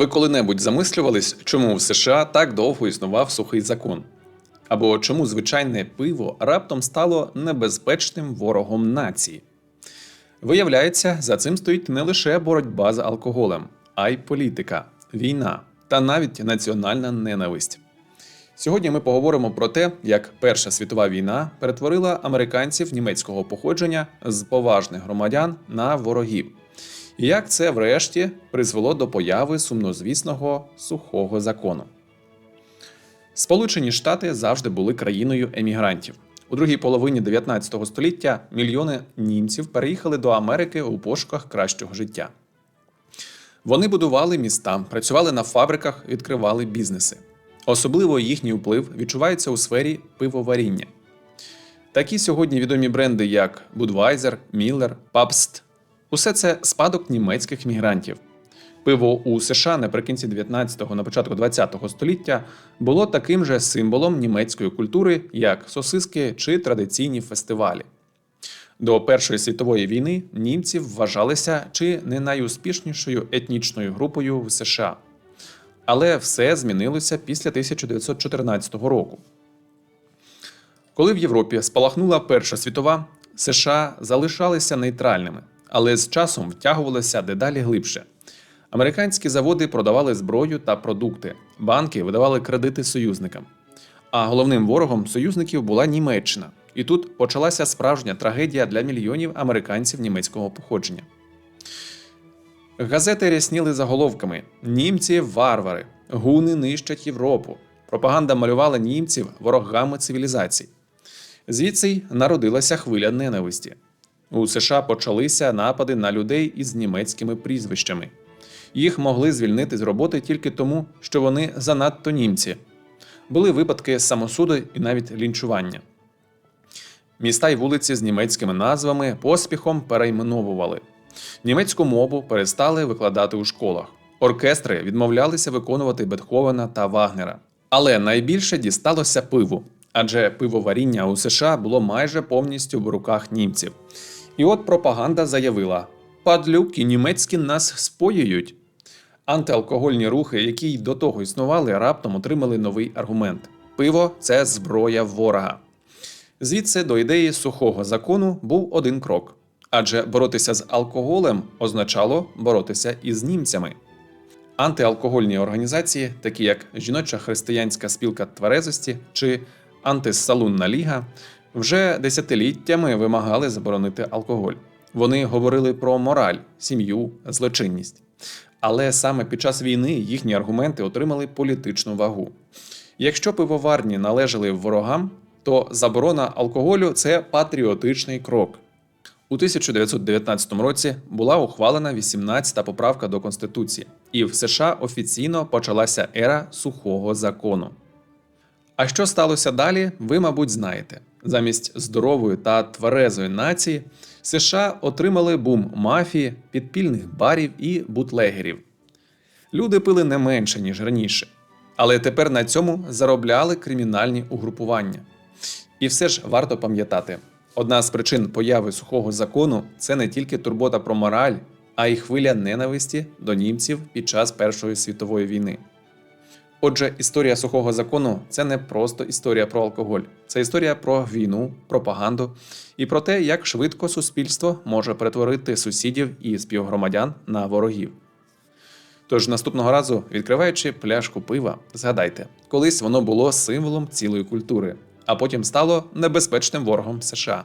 Ви коли-небудь замислювались, чому в США так довго існував сухий закон? Або чому звичайне пиво раптом стало небезпечним ворогом нації? Виявляється, за цим стоїть не лише боротьба з алкоголем, а й політика, війна та навіть національна ненависть. Сьогодні ми поговоримо про те, як Перша світова війна перетворила американців німецького походження з поважних громадян на ворогів, як це, врешті, призвело до появи сумнозвісного сухого закону. Сполучені Штати завжди були країною емігрантів. У другій половині 19 століття мільйони німців переїхали до Америки у пошуках кращого життя. Вони будували міста, працювали на фабриках, відкривали бізнеси. Особливо їхній вплив відчувається у сфері пивоваріння. Такі сьогодні відомі бренди, як Budweiser, Miller, Pabst – усе це спадок німецьких мігрантів. Пиво у США наприкінці 19-го, на початку 20-го століття було таким же символом німецької культури, як сосиски чи традиційні фестивалі. До Першої світової війни німці вважалися чи не найуспішнішою етнічною групою в США. Але все змінилося після 1914 року. Коли в Європі спалахнула Перша світова, США залишалися нейтральними, але з часом втягувалися дедалі глибше. Американські заводи продавали зброю та продукти, банки видавали кредити союзникам. А головним ворогом союзників була Німеччина. І тут почалася справжня трагедія для мільйонів американців німецького походження. Газети рясніли заголовками: Німці варвари, гуни нищать Європу. Пропаганда малювала німців ворогами цивілізацій. Звідси й народилася хвиля ненависті. У США почалися напади на людей із німецькими прізвищами. Їх могли звільнити з роботи тільки тому, що вони занадто німці. Були випадки самосуду і навіть лінчування. Міста й вулиці з німецькими назвами поспіхом перейменовували. Німецьку мову перестали викладати у школах. Оркестри відмовлялися виконувати Бетховена та Вагнера. Але найбільше дісталося пиву, адже пивоваріння у США було майже повністю в руках німців. І от пропаганда заявила: падлюки німецькі нас споюють. Антиалкогольні рухи, які й до того існували, раптом отримали новий аргумент: пиво це зброя ворога. Звідси до ідеї сухого закону був один крок. Адже боротися з алкоголем означало боротися із німцями. Антиалкогольні організації, такі як Жіноча християнська спілка тверезості чи Антисалунна ліга, вже десятиліттями вимагали заборонити алкоголь. Вони говорили про мораль, сім'ю, злочинність. Але саме під час війни їхні аргументи отримали політичну вагу. Якщо пивоварні належали ворогам, то заборона алкоголю це патріотичний крок. У 1919 році була ухвалена 18-та поправка до Конституції, і в США офіційно почалася ера сухого закону. А що сталося далі, ви, мабуть, знаєте. Замість здорової та тверезої нації США отримали бум мафії, підпільних барів і бутлегерів. Люди пили не менше, ніж раніше, але тепер на цьому заробляли кримінальні угрупування. І все ж варто пам'ятати: одна з причин появи сухого закону це не тільки турбота про мораль, а й хвиля ненависті до німців під час Першої світової війни. Отже, історія сухого закону це не просто історія про алкоголь, це історія про війну, пропаганду і про те, як швидко суспільство може перетворити сусідів і співгромадян на ворогів. Тож наступного разу, відкриваючи пляшку пива, згадайте, колись воно було символом цілої культури, а потім стало небезпечним ворогом США.